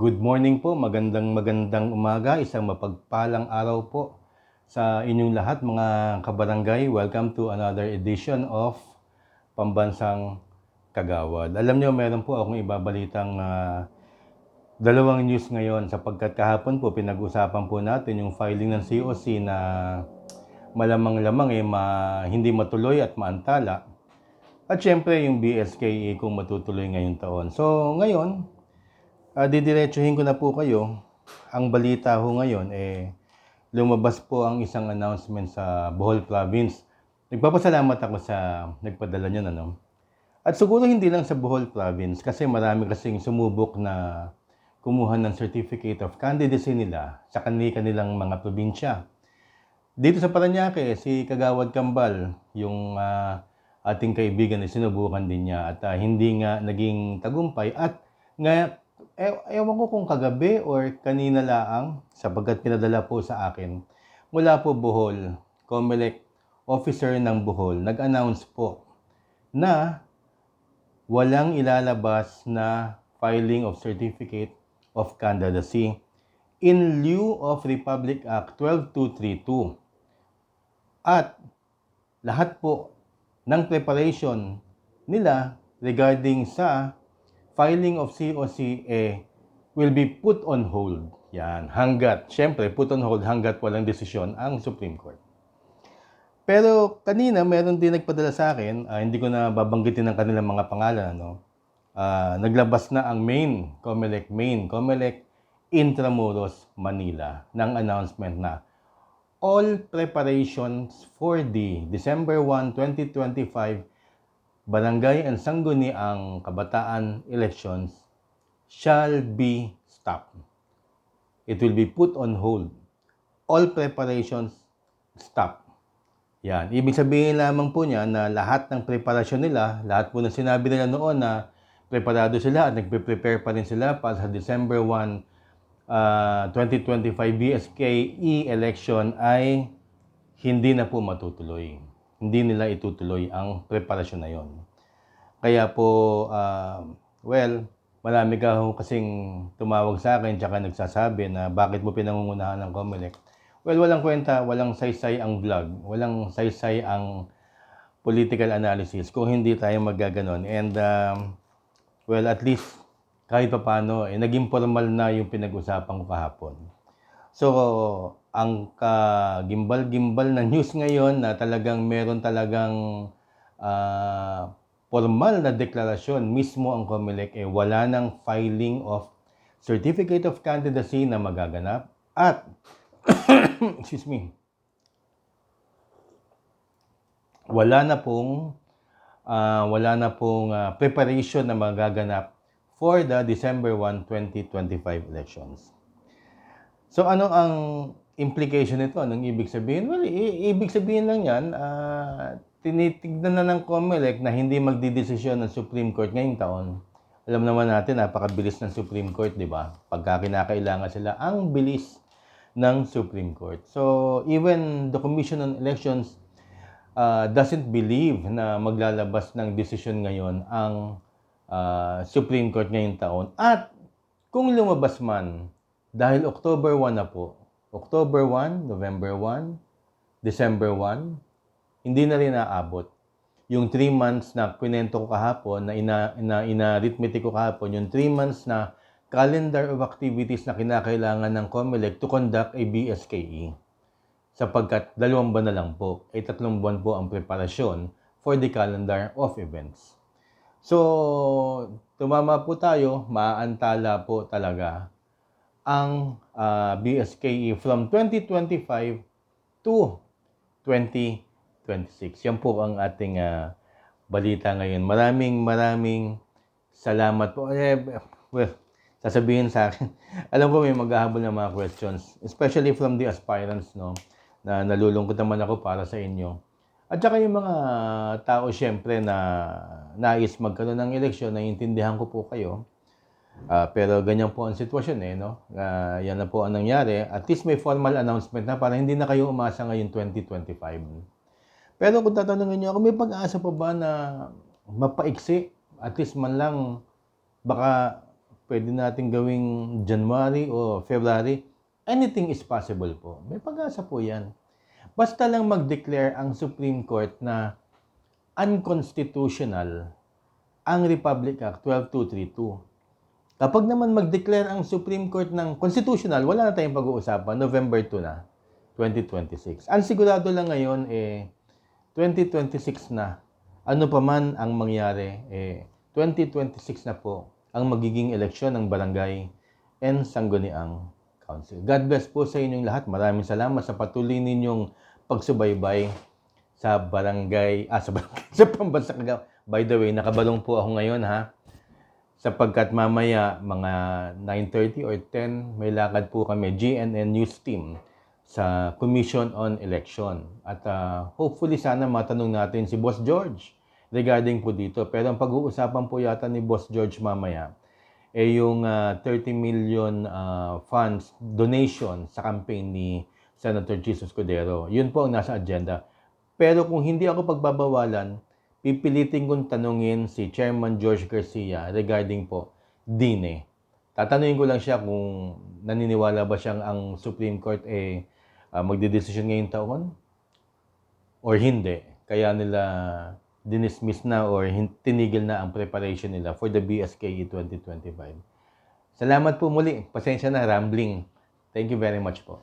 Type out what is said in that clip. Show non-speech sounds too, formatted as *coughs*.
Good morning po, magandang magandang umaga, isang mapagpalang araw po sa inyong lahat mga kabarangay. Welcome to another edition of Pambansang Kagawad. Alam niyo, meron po akong ibabalitang ah, dalawang news ngayon sapagkat kahapon po pinag-usapan po natin yung filing ng COC na malamang-lamang eh ma, hindi matuloy at maantala. At syempre yung BSKE kung matutuloy ngayong taon. So ngayon, uh, didiretsuhin ko na po kayo. Ang balita ho ngayon, eh, lumabas po ang isang announcement sa Bohol Province. Nagpapasalamat ako sa nagpadala nyo na, no? At siguro hindi lang sa Bohol Province kasi marami kasing sumubok na kumuha ng Certificate of Candidacy nila sa kanilang mga probinsya. Dito sa Paranaque, si Kagawad Kambal, yung ah, ating kaibigan, sinubukan din niya at ah, hindi nga naging tagumpay at nga e- ewan ko kung kagabi or kanina laang sapagkat pinadala po sa akin mula po Bohol, Comelec officer ng Bohol nag-announce po na walang ilalabas na filing of certificate of candidacy in lieu of Republic Act 12232 at lahat po ng preparation nila regarding sa filing of COC eh, will be put on hold. Yan, hanggat, syempre, put on hold hanggat walang desisyon ang Supreme Court. Pero kanina, meron din nagpadala sa akin, ah, hindi ko na babanggitin ang kanilang mga pangalan, ano? Ah, naglabas na ang main, Comelec main, Comelec Intramuros, Manila, ng announcement na all preparations for the December 1, 2025 Barangay and Sangguniang Kabataan elections shall be stopped. It will be put on hold. All preparations stop. Yan. Ibig sabihin lamang po niya na lahat ng preparasyon nila, lahat po na sinabi nila noon na preparado sila at nagpe-prepare pa rin sila para sa December 1, ah, 2025 BSKE election ay hindi na po matutuloy. Hindi nila itutuloy ang preparasyon na yon. Kaya po, ah, well, marami ka kasing tumawag sa akin tsaka nagsasabi na bakit mo pinangungunahan ng Comelec. Well, walang kwenta, walang saysay ang vlog, walang saysay ang political analysis kung hindi tayo magaganon. And, um, well, at least kahit pa paano, eh, naging formal na yung pinag-usapan ko kahapon. So, ang kagimbal-gimbal na *laughs* news ngayon na talagang meron talagang ah, formal na deklarasyon mismo ang COMELEC eh wala ng filing of Certificate of Candidacy na magaganap at *coughs* excuse me wala na pong ah, wala na pong ah, preparation na magaganap for the December 1, 2025 elections. So ano ang implication nito? Anong ibig sabihin? Well, ibig sabihin lang yan, ah, tinitignan na ng COMELEC na hindi magdidesisyon ng Supreme Court ngayong taon. Alam naman natin, napakabilis ng Supreme Court, di ba? Pagka kinakailangan sila, ang bilis ng Supreme Court. So, even the Commission on Elections uh, doesn't believe na maglalabas ng desisyon ngayon ang uh, Supreme Court ngayong taon. At kung lumabas man, dahil October 1 na po, October 1, November 1, December 1, hindi na rin naabot. Yung 3 months na kwento ko kahapon, na ina, ina, ina-arithmetic ko kahapon, yung 3 months na calendar of activities na kinakailangan ng COMELEC to conduct a BSKE sapagkat dalawang buwan na lang po, ay tatlong buwan po ang preparasyon for the calendar of events. So, tumama po tayo, maaantala po talaga ang ah, BSKE from 2025 to 2026. Yan po ang ating ah, balita ngayon. Maraming maraming salamat po. Eh, well, sasabihin sa akin, *laughs* alam ko may maghahabol ng mga questions, especially from the aspirants, no, na nalulungkot naman ako para sa inyo. At saka yung mga tao syempre na nais magkaroon ng eleksyon, naiintindihan ko po kayo. Ah, pero ganyan po ang sitwasyon eh, no? Ah, yan na po ang nangyari. At least may formal announcement na para hindi na kayo umasa ngayon 2025. Pero kung tatanungin niyo ako, may pag-asa pa ba na mapaiksi? At least man lang, baka pwede natin gawing January o February. Anything is possible po. May pag-asa po yan. Basta lang mag-declare ang Supreme Court na unconstitutional ang Republic Act 12232. Kapag naman mag-declare ang Supreme Court ng constitutional, wala na tayong pag-uusapan. November 2 na, 2026. Ang sigurado lang ngayon, eh, 2026 na. Ano pa man ang mangyari, eh, 2026 na po ang magiging eleksyon ng barangay and Sangguniang Council. God bless po sa inyong lahat. Maraming salamat sa patuloy ninyong pagsubaybay sa barangay, ah, sa barangay, *laughs* sa pambansang. By the way, nakabalong po ako ngayon ha. Sapagkat mamaya mga 9.30 or 10, may lakad po kami, GNN News Team sa Commission on Election. At ah, hopefully sana matanong natin si Boss George regarding po dito. Pero ang pag-uusapan po yata ni Boss George mamaya eh yung ah, 30 million ah, funds donation sa campaign ni Senator Jesus Cordero. Yun po ang nasa agenda. Pero kung hindi ako pagbabawalan, pipilitin kong tanungin si Chairman George Garcia regarding po DINE. Tatanungin ko lang siya kung naniniwala ba siyang ang Supreme Court eh uh, magdedesisyon ngayong taon or hindi. Kaya nila dinismiss na or tinigil na ang preparation nila for the BSKE 2025. Salamat po muli. Pasensya na, rambling. Thank you very much po.